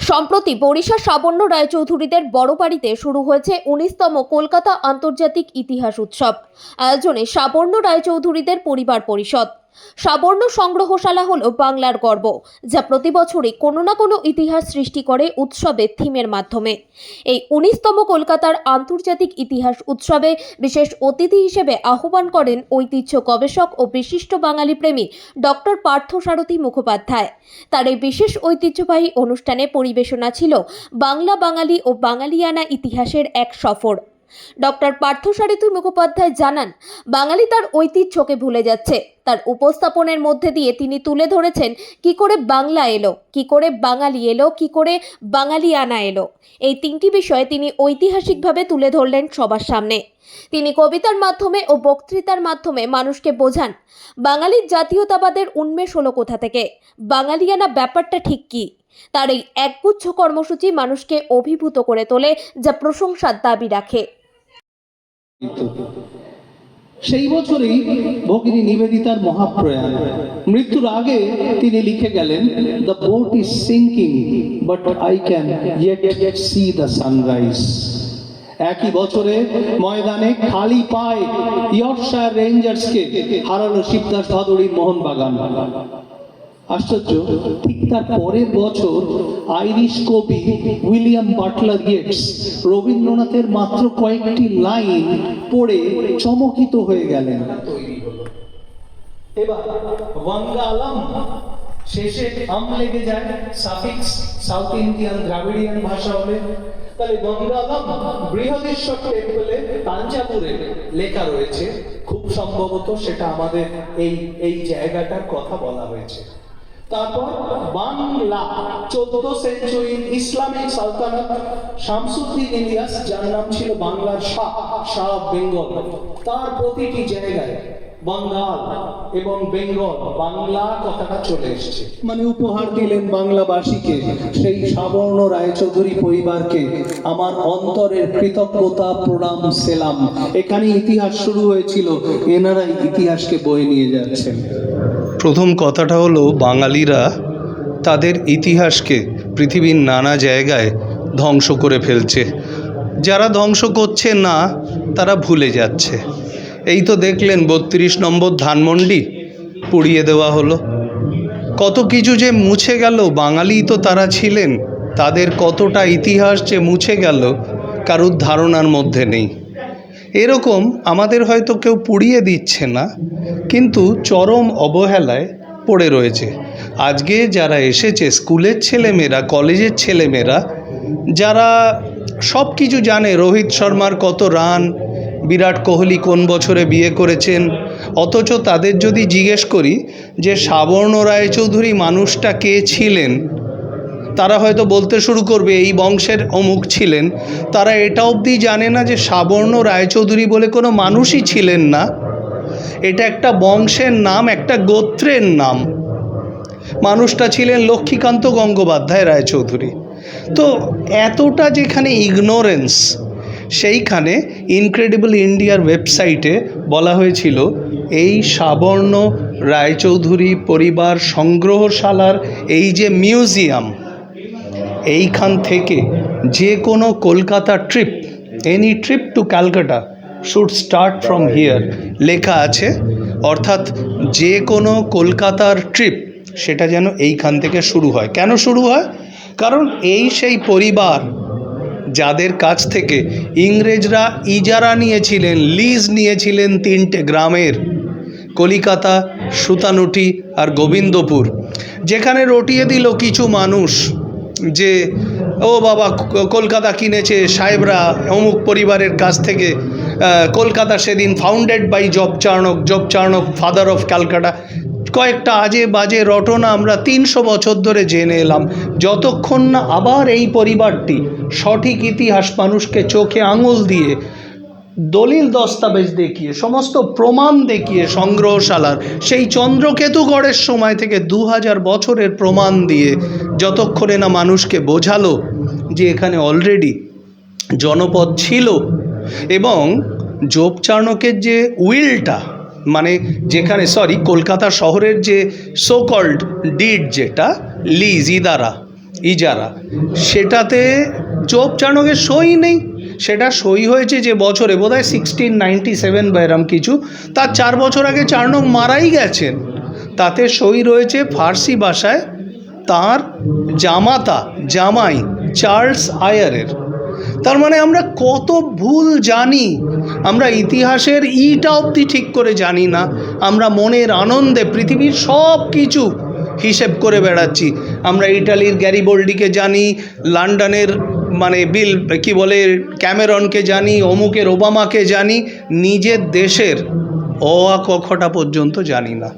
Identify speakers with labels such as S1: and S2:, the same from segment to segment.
S1: সম্প্রতি বরিশার সাবর্ণ রায়চৌধুরীদের বড় বাড়িতে শুরু হয়েছে উনিশতম কলকাতা আন্তর্জাতিক ইতিহাস উৎসব। আয়োজনে সাবর্ণ রায়চৌধুরীদের পরিবার পরিষদ। সাবর্ণ সংগ্রহশালা হল বাংলার গর্ব, যা প্রতি বছরই কোনো না কোনো ইতিহাস সৃষ্টি করে উৎসবের থিমের মাধ্যমে। এই উনিশতম কলকাতার আন্তর্জাতিক ইতিহাস উৎসবে বিশেষ অতিথি হিসেবে আহ্বান করেন ঐতিহ্য গবেষক ও বিশিষ্ট বাঙালি প্রেমী ডক্টর পার্থসারথী মুখোপাধ্যায়। তার এই বিশেষ ঐতিহ্যবাহী অনুষ্ঠানে পরিবেশনা ছিল বাংলা বাঙালি ও বাঙালিয়ানা ইতিহাসের এক সফর। ডক্টর পার্থসারথী মুখোপাধ্যায় জানান, বাঙালি তার ঐতিহ্যকে ভুলে যাচ্ছে। তার উপস্থাপনের মধ্যে দিয়ে তিনি তুলে ধরেছেন, কি করে বাংলা এলো, কি করে বাঙালি এলো, কি করে বাঙালিয়ানা এলো। এই তিনটি বিষয়ে তিনি ঐতিহাসিকভাবে তুলে ধরলেন সবার সামনে। তিনি কবিতার মাধ্যমে ও বক্তৃতার মাধ্যমে মানুষকে বোঝান, বাঙালির জাতীয়তাবাদের উন্মেষ হলো কোথা থেকে? বাঙালিয়ানা ব্যাপারটা ঠিক কী? তার এই একগুচ্ছ কর্মসূচি মানুষকে অভিভূত করে তোলে, যা প্রশংসার দাবি রাখে।
S2: সেই বছরেই ভগিনী নিবেদিতার মহাপ্রয়াণ। মৃত্যুর আগে তিনি লিখে গেলেন the boat is sinking but I can see the sunrise একই বছরে ময়দানে খালি পায় ইয়র্কশায়ার রেঞ্জার্সকে হারালো শিবদাস ভাদুড়ির মোহনবাগান। আশ্চর্য, ঠিক তার পরের বছর আইরিশ কবি উইলিয়াম বাটলার গেটস রবীন্দ্রনাথের মাত্র কয়েকটি লাইন পড়ে চমকিত হয়ে গেলেন। এবার শেষে আম লেগে যায় সাফিক্স, সাউথ ইন্ডিয়ান দ্রাবিড়িয়ান ভাষা হলে। তাহলে বঙ্গালাম বৃহদেশ্বর টেম্পলে তাঞ্জাপুরে লেখা রয়েছে। খুব সম্ভবত সেটা আমাদের এই এই জায়গাটার কথা বলা হয়েছে। তারপর বাংলা চোদ্দ ইসলামিক সালতানাত শামসুদ্দিন ইলিয়াস, যার নাম ছিল বাংলার শাহ শাহ বেঙ্গল তার প্রতিটি জায়গায় বাঙ্গাল এবং বেঙ্গল বাংলা কথাটা চলে এসেছে। মানে উপহার দিলেন বাংলাবাসীকে, সেই সাবর্ণ রায়চৌধুরী পরিবারকে। আমার অন্তরের কৃতজ্ঞতা, প্রণাম, সেলাম। এখানে ইতিহাস শুরু হয়েছিল, এনারাই ইতিহাসকে বয়ে নিয়ে যাচ্ছেন।
S3: প্রথম কথাটা হলো, বাঙালিরা তাদের ইতিহাসকে পৃথিবীর নানা জায়গায় ধ্বংস করে ফেলছে। যারা ধ্বংস করছে না, তারা ভুলে যাচ্ছে। এই তো দেখলেন বত্রিশ নম্বর ধানমন্ডি, পুড়িয়ে দেওয়া হলো। কত কিছু যে মুছে গেল, বাঙালি তো তারা ছিলেন, তাদের কতটা ইতিহাস যে মুছে গেল, কারুর ধারণার মধ্যে নেই। এরকম আমাদের হয়তো কেউ পুড়িয়ে দিচ্ছে না, কিন্তু চরম অবহেলায় পড়ে রয়েছে। আজকে যারা এসেছে, স্কুলের ছেলেমেয়েরা, কলেজের ছেলেমেয়েরা, যারা সব কিছু জানে, রোহিত শর্মার কত রান, বিরাট কোহলি কোন বছরে বিয়ে করেছেন, অথচ তাদের যদি জিজ্ঞেস করি যে সাবর্ণ রায়চৌধুরী মানুষটা কে ছিলেন তারা হয়তো বলতে শুরু করবে, এই বংশের অমুক ছিলেন। তারা এটা অবধি জানে না যে সাবর্ণ রায়চৌধুরী বলে কোনো মানুষই ছিলেন না। এটা একটা বংশের নাম, একটা গোত্রের নাম। মানুষটা ছিলেন লক্ষ্মীকান্ত গঙ্গোপাধ্যায় রায়চৌধুরী। তো এতটা যেখানে ইগনোরেন্স, সেইখানে ইনক্রেডিবল ইন্ডিয়ার ওয়েবসাইটে বলা হয়েছিল, এই সাবর্ণ রায়চৌধুরী পরিবার সংগ্রহশালার এই যে মিউজিয়াম এইখান থেকে যে কোনো Kolkata trip any trip to Calcutta should start from here লেখা আছে। অর্থাৎ যে কোনো কলকাতার ট্রিপ সেটা যেন এইখান থেকে শুরু হয়। কেন শুরু হয়? কারণ এই সেই পরিবার যাদের কাছ থেকে ইংরেজরা ইজারা নিয়েছিলেন লিজ নিয়েছিলেন তিনটে গ্রামের, কলিকাতা, সুতানুটি আর গোবিন্দপুর, যেখানে রটিয়ে দিল কিছু মানুষ। যে, ও বাবা, কলকাতা কিনেছে সাহেবরা অমুক পরিবারের কাছ থেকে। কলকাতা সেদিন founded by Job Charnock Job Charnock father of Calcutta. কয়েকটা আজে বাজে রটনা আমরা তিনশো বছর ধরে জেনে এলাম। যতক্ষণ না আবার এই পরিবারটি সঠিক ইতিহাস মানুষকে চোখে আঙুল দিয়ে দলিল দস্তাবেজ দেখিয়ে, সমস্ত প্রমাণ দেখিয়ে সংগ্রহশালার সেই চন্দ্রকেতুগড়ের সময় থেকে দু হাজার বছরের প্রমাণ দিয়ে যতক্ষণে না মানুষকে বোঝালো যে এখানে অলরেডি জনপদ ছিল এবং যোগ চাণকের যে উইলটা মানে যেখানে সরি কলকাতা শহরের যে সো কল্ড ডিড যেটা লিজ ইদারা, ইজারা, সেটাতে চোপ চাণকের সই নেই। সেটা সই হয়েছে যে বছরে বোধ হয় সিক্সটিন নাইনটি সেভেন বা এরম কিছু, তার চার বছর আগে চাণক মারাই গেছেন। তাতে সই রয়েছে ফার্সি ভাষায় তার জামাতা, জামাই চার্লস আয়ারের। তার মানে আমরা কত ভুল জানি, আমরা ইতিহাসের ইটা অবধি ঠিক করে জানি না, আমরা মনের আনন্দে পৃথিবীর সব কিছু হিসেব করে বেড়াচ্ছি। আমরা ইটালির গ্যারিবোল্ডিকে জানি, লন্ডনের মানে বিল, কি বলে, ক্যামেরনকে জানি, অমুকের, ওবামাকে জানি, নিজের দেশের অ আ ক খটা পর্যন্ত জানি না।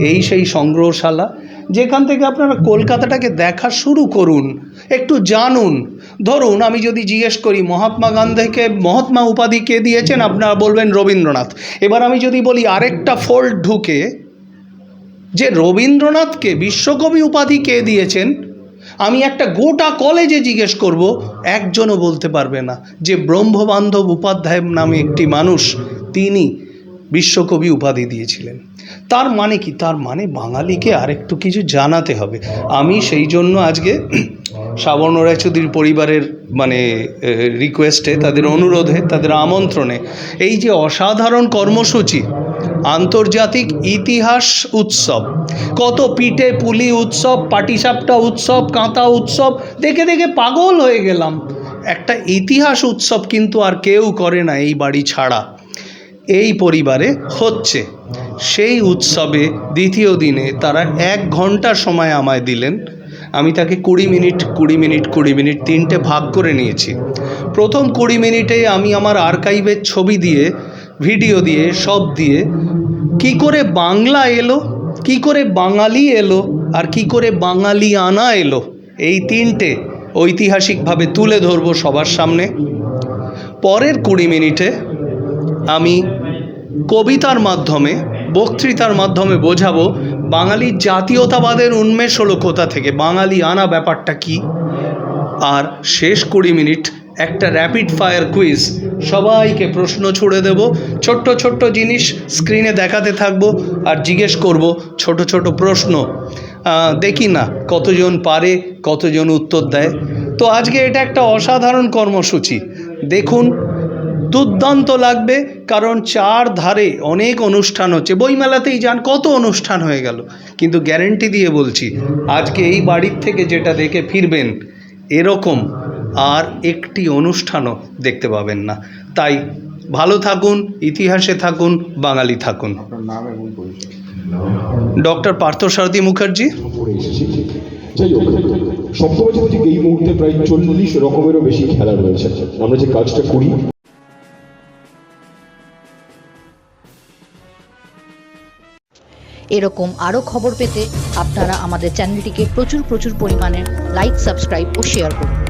S3: এই সেই সংগ্রহশালা, যেখান থেকে আপনারা কলকাতাটাকে দেখা শুরু করুন, একটু জানুন। ধরুন, আমি যদি জিজ্ঞেস করি, মহাত্মা গান্ধীকে, মহাত্মা উপাধি কে দিয়েছেন? আপনারা বলবেন রবীন্দ্রনাথ। এবার আমি যদি বলি, আরেকটা ফোল্ড ঢুকে, যে রবীন্দ্রনাথকে, বিশ্বকবি উপাধি কে দিয়েছেন? আমি একটা গোটা কলেজে জিজ্ঞেস করব, একজনও বলতে পারবে না যে ব্রহ্মবান্ধব উপাধ্যায় নামে একটি মানুষ তিনি বিশ্বকবি উপাধি দিয়েছিলেন। তার মানে কি? তার মানে বাঙালিকে আরেকটু কিছু জানাতে হবে। আমি সেই জন্য আজকে সাবর্ণ রায়চৌধুরীর পরিবারের মানে রিকোয়েস্টে তাদের অনুরোধে, তাদের আমন্ত্রণে এই যে অসাধারণ কর্মসূচি আন্তর্জাতিক ইতিহাস উৎসব। কত পিঠে পুলি উৎসব, পাটিসাপটা উৎসব, কাঁথা উৎসব, দেখে দেখে পাগল হয়ে গেলাম। একটা ইতিহাস উৎসব কিন্তু আর কেউ করে না এই বাড়ি ছাড়া। এই পরিবারে হচ্ছে। সেই উৎসবে দ্বিতীয় দিনে তারা এক ঘণ্টা সময় আমায় দিলেন। আমি তাকে কুড়ি মিনিট কুড়ি মিনিট কুড়ি মিনিট তিনটে ভাগ করে নিয়েছি। প্রথম কুড়ি মিনিটে আমি আমার আর্কাইভের ছবি দিয়ে ভিডিও দিয়ে সব দিয়ে, কি করে বাংলা এলো, কি করে বাঙালি এলো, আর কি করে বাঙালি আনা এলো, এই তিনটে ঐতিহাসিকভাবে তুলে ধরবো সবার সামনে। পরের কুড়ি মিনিটে আমি কবিতার মাধ্যমে, বক্তৃতার মাধ্যমে বোঝাবো বাঙালির জাতীয়তাবাদের উন্মেষ হলো কোথা থেকে বাঙালি আনা ব্যাপারটা কি। আর শেষ কুড়ি মিনিট একটা র্যাপিড ফায়ার কুইজ সবাইকে প্রশ্ন ছুড়ে দেব। ছোট্ট ছোট্ট জিনিস স্ক্রিনে দেখাতে থাকব আর জিজ্ঞেস করব ছোট ছোট প্রশ্ন। দেখি না কতজন পারে, কতজন উত্তর দেয়। তো আজকে এটা একটা অসাধারণ কর্মসূচি। দেখুন, দুর্দান্ত লাগবে কারণ চার ধারে অনেক অনুষ্ঠান হচ্ছে। বইমেলাতেই যান, কত অনুষ্ঠান হয়ে গেল। কিন্তু গ্যারেন্টি দিয়ে বলছি, আজকে এই বাড়ির থেকে যেটা দেখে ফিরবেন, এরকম। আর একটি অনুষ্ঠানও দেখতে পাবেন না। তাই ভালো থাকুন ইতিহাসে থাকুন বাঙালি থাকুন। ডক্টর পার্থ পার্থসারথী মুখার্জি।
S4: যাই হোক এই মুহূর্তে প্রায় চল্লিশ রকমেরও বেশি খেলা রয়েছে। আমরা যে কাজটা করি
S5: এরকম আরও খবর পেতে আপনারা আমাদের চ্যানেলটিকে প্রচুর প্রচুর পরিমাণে লাইক সাবস্ক্রাইব ও শেয়ার করুন।